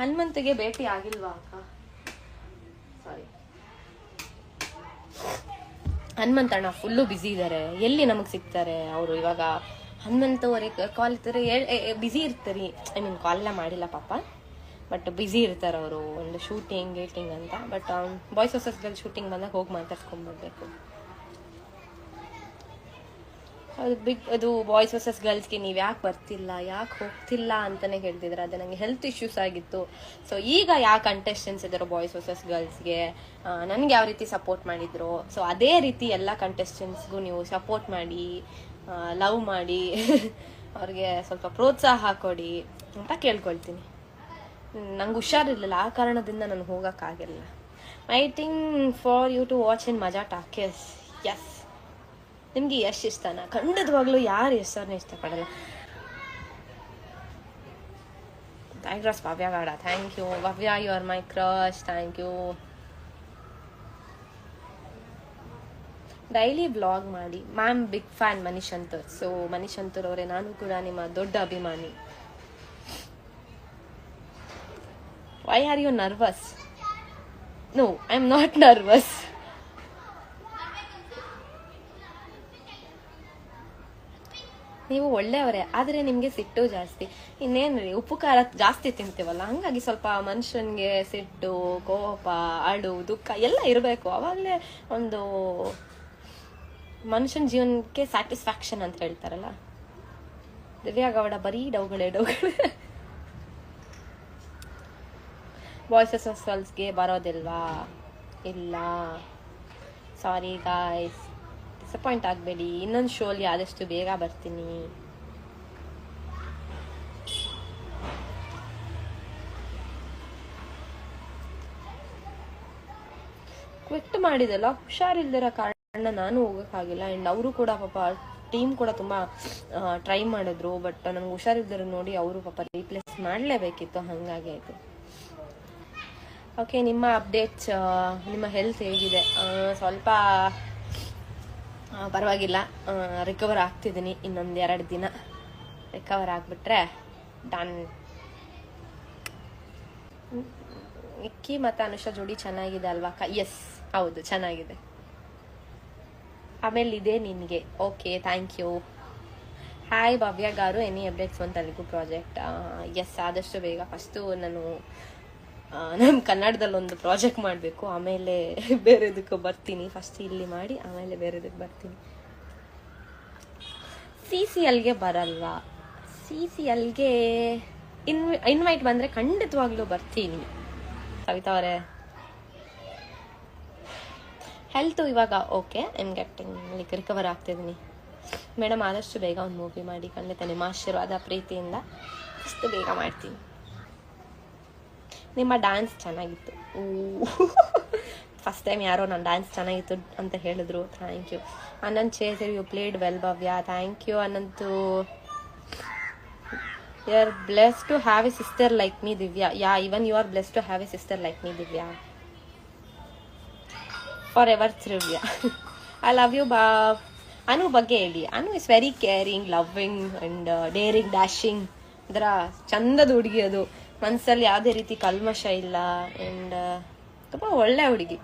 ಹನುಮಂತಿಗೆ ಭೇಟಿ ಆಗಿಲ್ವಾ ಅಕ್ಕ? ಸಾರಿ ಹನುಮಂತಣ್ಣ ಫುಲ್ಲು ಬ್ಯುಸಿ ಇದ್ದಾರೆ ಎಲ್ಲಿ ನಮಗೆ ಸಿಗ್ತಾರೆ ಅವರು? ಇವಾಗ ಹನುಮಂತ ಅವ್ರಿಗೆ ಕಾಲ್ ಇರ್ತಾರೆ ಬ್ಯುಸಿ ಇರ್ತಾರೆ. ಐ ಮೀನ್ ಕಾಲ್ ಎಲ್ಲ ಮಾಡಿಲ್ಲ ಪಾಪ. ಬಟ್ ಬ್ಯುಸಿ ಇರ್ತಾರೆ ಅವರು. ಒಂದು ಶೂಟಿಂಗ್ ಗೇಟಿಂಗ್ ಅಂತ. ಬಟ್ ಬಾಯ್ಸ್ ಹೊಸಸ್ಗಳು ಶೂಟಿಂಗ್ ಬಂದಾಗ ಹೋಗಿ ಮಾತಾಡ್ಸ್ಕೊಂಡ್ಬರ್ಬೇಕು ಅದು ಬಿಗ್ ಅದು ಬಾಯ್ಸ್ ವರ್ಸಸ್ ಗರ್ಲ್ಸ್ಗೆ ನೀವು ಯಾಕೆ ಬರ್ತಿಲ್ಲ, ಯಾಕೆ ಹೋಗ್ತಿಲ್ಲ ಅಂತಲೇ ಹೇಳ್ತಿದ್ರು. ಅದು ನನಗೆ ಹೆಲ್ತ್ ಇಶ್ಯೂಸ್ ಆಗಿತ್ತು. ಸೊ ಈಗ ಯಾವ ಕಂಟೆಸ್ಟೆಂಟ್ಸ್ ಇದ್ದಾರೋ ಬಾಯ್ಸ್ ವರ್ಸಸ್ ಗರ್ಲ್ಸ್ಗೆ ನನಗೆ ಯಾವ ರೀತಿ ಸಪೋರ್ಟ್ ಮಾಡಿದ್ರು? ಸೊ ಅದೇ ರೀತಿ ಎಲ್ಲ ಕಂಟೆಸ್ಟೆಂಟ್ಸ್ಗೂ ನೀವು ಸಪೋರ್ಟ್ ಮಾಡಿ ಲವ್ ಮಾಡಿ, ಅವ್ರಿಗೆ ಸ್ವಲ್ಪ ಪ್ರೋತ್ಸಾಹ ಕೊಡಿ ಅಂತ ಕೇಳ್ಕೊಳ್ತೀನಿ. ನಂಗೆ ಹುಷಾರಿರಲಿಲ್ಲ. ಆ ಕಾರಣದಿಂದ ನಾನು ಹೋಗೋಕ್ಕಾಗಿಲ್ಲ. Waiting for you to watch in Majaa talkies S ನಿಮ್ಗೆ ಯಶ್ ಇಷ್ಟನಾ? ಖಂಡಿತವಾಗ್ಲೂ ಯಾರು ಹೆಸರನ್ನ ಇಷ್ಟಪಡಲ್ಲ. Thank Bhavya ಗಾಡ thank you Bhavya you are my crush thank you daily blog ಮಾಡಿ. Ma'am big fan Manish so Manish ಅವರೇ, ನಾನು ಕೂಡ ನಿಮ್ಮ ದೊಡ್ಡ ಅಭಿಮಾನಿ. Why are you nervous no I am not nervous ನೀವು ಒಳ್ಳೆಯವರೇ, ಆದರೆ ನಿಮಗೆ ಸಿಟ್ಟು ಜಾಸ್ತಿ. ಇನ್ನೇನ್ರಿ ಉಪ್ಪು ಖಾರ ಜಾಸ್ತಿ ತಿಂತೀವಲ್ಲ, ಹಂಗಾಗಿ ಸ್ವಲ್ಪ ಮನುಷ್ಯನಿಗೆ ಸಿಟ್ಟು, ಕೋಪ, ಅಳು, ದುಃಖ ಎಲ್ಲ ಇರಬೇಕು. ಅವಾಗಲೇ ಒಂದು ಮನುಷ್ಯನ ಜೀವನಕ್ಕೆ ಸ್ಯಾಟಿಸ್ಫ್ಯಾಕ್ಷನ್ ಅಂತ ಹೇಳ್ತಾರಲ್ಲ? ದಿವ್ಯಾ ಗೌಡ ಬರೀ ಡೌಗಳೇ ಡೌಗಳೇ. Voices of ಸಲ್ಸ್ಗೆ ಬರೋದಿಲ್ವಾ? ಇಲ್ಲ. ಸಾರಿ ಗಾಯ್ಸ್ ಡಿಸಪಾಯಿಂಟ್ ಆಗಬೇಡಿ. ಇನ್ನೊಂದು ಶೋಲಿ ಆದಷ್ಟು ಬೇಗ ಬರ್ತೀನಿ. ಕ್ವಿಟ್ ಮಾಡಿದಲ್ಲ? ಹುಷಾರಿಲ್ದಿರೋ ಕಾರಣ ನಾನು ಹೋಗೋಕ್ಕಾಗಿಲ್ಲ. ಆ್ಯಂಡ್ ಅವರು ಕೂಡ ಪಾಪ ಟೀಮ್ ಕೂಡ ತುಂಬ ಟ್ರೈ ಮಾಡಿದ್ರು. ಬಟ್ ನನಗೆ ಹುಷಾರಿಲ್ದಿರೋ ನೋಡಿ ಅವರು ಪಾಪ ರೀಪ್ಲೇಸ್ ಮಾಡಲೇಬೇಕಿತ್ತು. ಹಾಗಾಗಿ ಆಯಿತು. ಓಕೆ ನಿಮ್ಮ ಅಪ್ಡೇಟ್ಸ್ ನಿಮ್ಮ ಹೆಲ್ತ್ ಹೇಗಿದೆ? ಸ್ವಲ್ಪ ಪರವಾಗಿಲ್ಲ. ರಿಕವರ್ ಆಗ್ತಿದ್ದೀನಿ ಇನ್ನೊಂದು ಎರಡು ದಿನ. ರಿಕವರ್ ಆಗಿಬಿಟ್ರೆ ಡನ್ ಇಕ್ಕಿ ಮತ್ತು ಅನುಷಾ ಜೋಡಿ ಚೆನ್ನಾಗಿದೆ ಅಲ್ವಾ? ಅಕ್ಕ ಎಸ್ ಹೌದು, ಚೆನ್ನಾಗಿದೆ. ಆಮೇಲೆ ಇದೆ ನಿನಗೆ. Okay thank you hi Bhavya garu any updates ಒಂದು ತೆಲುಗು ಪ್ರಾಜೆಕ್ಟ್ ಎಸ್ ಆದಷ್ಟು ಬೇಗ. ಫಸ್ಟು ನಾನು ನಮ್ಮ ಕನ್ನಡದಲ್ಲಿ ಒಂದು ಪ್ರಾಜೆಕ್ಟ್ ಮಾಡಬೇಕು. ಆಮೇಲೆ ಬೇರೆದಕ್ಕೆ ಬರ್ತೀನಿ. ಫಸ್ಟ್ ಇಲ್ಲಿ ಮಾಡಿ, ಆಮೇಲೆ ಬೇರೆದಕ್ಕೆ ಬರ್ತೀನಿ. ಸಿ ಸಿ ಎಲ್ಗೆ ಬರಲ್ವಾ? ಸಿ ಸಿ ಎಲ್ಗೆ ಇನ್ವಿ ಇನ್ವೈಟ್ ಬಂದರೆ ಖಂಡಿತವಾಗ್ಲೂ ಬರ್ತೀನಿ. ಕವಿತಾ ಅವರೇ? ಹೆಲ್ತು ಇವಾಗ okay I'm getting like recover ಆಗ್ತಿದ್ದೀನಿ madam ಆದಷ್ಟು ಬೇಗ ಒಂದು ಮೂವಿ ಮಾಡಿ. ಖಂಡಿತ ನಿಮ್ಮ ಆಶೀರ್ವಾದ, ಪ್ರೀತಿಯಿಂದ. ಅಷ್ಟು ಬೇಗ ಮಾಡ್ತೀನಿ. ನಿಮ್ಮ ಡ್ಯಾನ್ಸ್ ಚೆನ್ನಾಗಿತ್ತು. ಫಸ್ಟ್ ಟೈಮ್ ಯಾರೋ ನನ್ನ ಡ್ಯಾನ್ಸ್ ಚೆನ್ನಾಗಿತ್ತು ಅಂತ ಹೇಳಿದ್ರು. Thank you Ananth ಚೇತರ್ you played well Bhavya. Thank you Ananth you are bless to have a sister like me Divya. Yeah even you are bless to have a sister like me Divya. Forever Trivya I love you ಬಾ ಅನು ಬಗ್ಗೆ ಹೇಳಿ. Anu is very caring loving and daring dashing ಅದರ ಚಂದದ ಹುಡುಗಿ ಅದು. ಮನಸ್ಸಲ್ಲಿ ಯಾವುದೇ ರೀತಿ ಕಲ್ಮಶ ಇಲ್ಲ ಆ್ಯಂಡ್ ತುಂಬ ಒಳ್ಳೆ ಹುಡುಗಿ.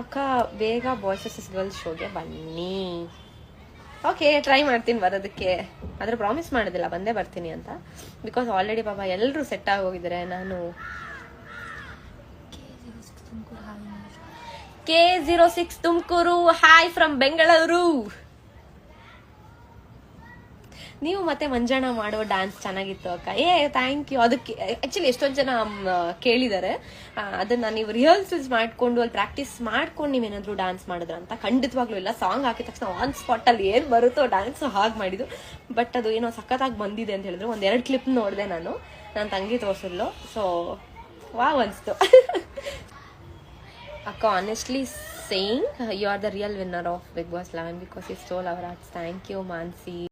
ಅಕ್ಕ, ಬೇಗ ಬಾಯ್ಸ್ ಬಾಯ್ಸಸ್ ಗರ್ಲ್ಸ್ ಶೋಗೆ ಬನ್ನಿ. ಓಕೆ ಟ್ರೈ ಮಾಡ್ತೀನಿ ಬರೋದಕ್ಕೆ. ಆದರೆ ಪ್ರಾಮಿಸ್ ಮಾಡೋದಿಲ್ಲ, ಬಂದೇ ಬರ್ತೀನಿ ಅಂತ. ಬಿಕಾಸ್ ಆಲ್ರೆಡಿ ಪಾಪ ಎಲ್ಲರೂ ಸೆಟ್ ಆಗಿ ಹೋಗಿದ್ದಾರೆ, ನಾನು. K zero six Tumakuru hi from Bengaluru ನೀವು ಮತ್ತೆ ಮಂಜಣ್ಣ ಮಾಡೋ ಡ್ಯಾನ್ಸ್ ಚೆನ್ನಾಗಿತ್ತು ಅಕ್ಕ. ಏ ಥ್ಯಾಂಕ್ ಯು ಅದಕ್ಕೆ ಆಕ್ಚುಲಿ ಎಷ್ಟೊಂದು ಜನ ಕೇಳಿದ್ದಾರೆ ಅದನ್ನು ನೀವು ರಿಹರ್ಸಲ್ಸ್ ಮಾಡ್ಕೊಂಡು ಅಲ್ಲಿ ಪ್ರಾಕ್ಟೀಸ್ ಮಾಡ್ಕೊಂಡು ನೀವೇನಾದರೂ ಡ್ಯಾನ್ಸ್ ಮಾಡಿದ್ರ ಅಂತ ಖಂಡಿತವಾಗ್ಲೂ ಇಲ್ಲ. ಸಾಂಗ್ ಹಾಕಿದ ತಕ್ಷಣ ಆನ್ ಸ್ಪಾಟ್ ಅಲ್ಲಿ ಏನ್ ಬರುತ್ತೋ ಡ್ಯಾನ್ಸ್ ಹಾಗೆ ಮಾಡಿದ್ದು. ಬಟ್ ಅದು ಏನೋ ಸಖತ್ತಾಗಿ ಬಂದಿದೆ ಅಂತ ಹೇಳಿದ್ರು. ಒಂದ್ ಎರಡು ಕ್ಲಿಪ್ ನೋಡಿದೆ ನಾನು. ನನ್ನ ತಂಗಿ ತೋರಿಸಿದ್ಲು. ಸೊ ವಾವ್ ಅನ್ಸ್ತು. ಅಕ್ಕ honestly saying you are the real winner of Bigg Boss eleven because is stole our hearts thank you Mansi